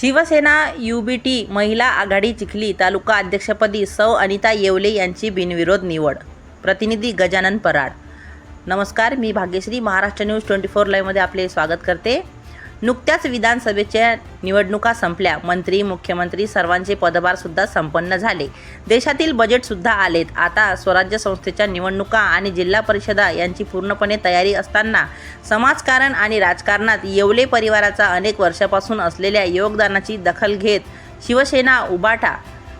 Shiv Sena UBT महिला आघाडी चिखली तालुका अध्यक्षपदी सौ अनिता येवले यांची बिनविरोध निवड. प्रतिनिधी गजानन पराड. नमस्कार मी Bhagyashree Maharashtra news twenty four लाईव्हमध्ये आपले स्वागत करते. नुकत्याच विधानसभेच्या निवडणुका संपल्या. मंत्री मुख्यमंत्री सर्वांचे पदभारसुद्धा संपन्न झाले. देशातील बजेटसुद्धा आलेत. आता स्वराज्य संस्थेच्या निवडणुका आणि जिल्हा परिषदा यांची पूर्णपणे तयारी असताना समाजकारण आणि राजकारणात येवले परिवाराचा अनेक वर्षापासून असलेल्या योगदानाची दखल घेत शिवसेना उबाटा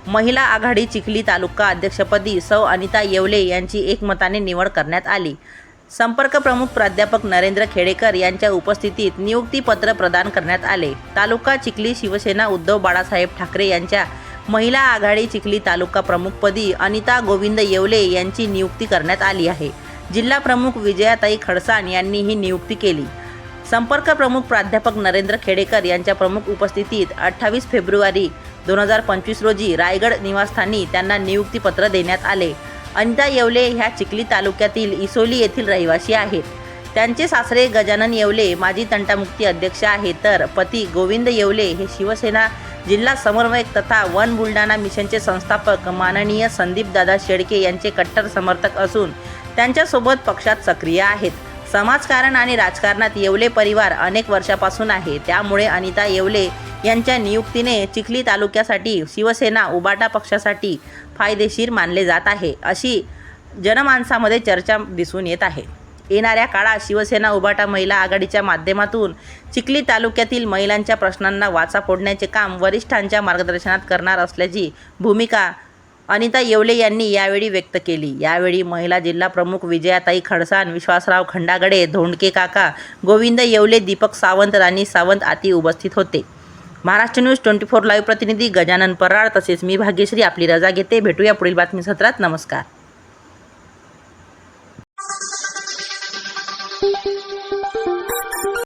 महिला आघाडी चिखली तालुका अध्यक्षपदी सौ अनिता येवले यांची एकमताने निवड करण्यात आली. संपर्क प्रमुख प्राध्यापक नरेंद्र खेडेकर यांच्या उपस्थितीत नियुक्तीपत्र प्रदान करण्यात आले. तालुका चिखली शिवसेना उद्धव बाळासाहेब ठाकरे यांच्या महिला आघाडी चिखली तालुका प्रमुखपदी अनिता गोविंद येवले यांची नियुक्ती करण्यात आली आहे. जिल्हा प्रमुख विजयाताई खडसाण यांनी ही नियुक्ती केली. संपर्क प्रमुख प्राध्यापक नरेंद्र खेडेकर यांच्या प्रमुख उपस्थितीत अठ्ठावीस फेब्रुवारी दोन हजार पंचवीस रोजी रायगड निवासस्थानी त्यांना नियुक्तीपत्र देण्यात आले. अनिता येवले ह्या चिखली तालुक्यातील इसोली येथील रहिवासी आहेत. त्यांचे सासरे गजानन येवले माजी तंटामुक्ती अध्यक्ष आहेत तर पती गोविंद येवले हे शिवसेना जिल्हा समन्वयक तथा वन बुलढाणा मिशनचे संस्थापक माननीय संदीपदादा शेळके यांचे कट्टर समर्थक असून त्यांच्यासोबत पक्षात सक्रिय आहेत. समाजकारण आणि राजकारणात येवले परिवार अनेक वर्षापासून आहे. त्यामुळे अनिता येवले यांच्या नियुक्तीने चिखली तालुक्यासाठी शिवसेना उबाटा पक्षासाठी फायदेशीर मानले जात आहे. अशी जनमानसामध्ये चर्चा दिसून येत आहे. येणाऱ्या काळात शिवसेना उबाटा महिला आघाडीच्या माध्यमातून चिखली तालुक्यातील महिलांच्या प्रश्नांना वाचा फोडण्याचे काम वरिष्ठांच्या मार्गदर्शनात करणार असल्याची भूमिका अनिता येवले यांनी यावेळी व्यक्त केली. यावेळी महिला जिल्हा प्रमुख विजयाताई खडसान विश्वासराव खंडागडे धोंडके काका गोविंद येवले दीपक सावंत राणी सावंत आती उपस्थित होते. Maharashtra news twenty four live प्रतिनिधी गजानन पराळ तसेच मी भाग्यश्री आपली रजा घेते. भेटूया पुढील बातमी सत्रात. नमस्कार.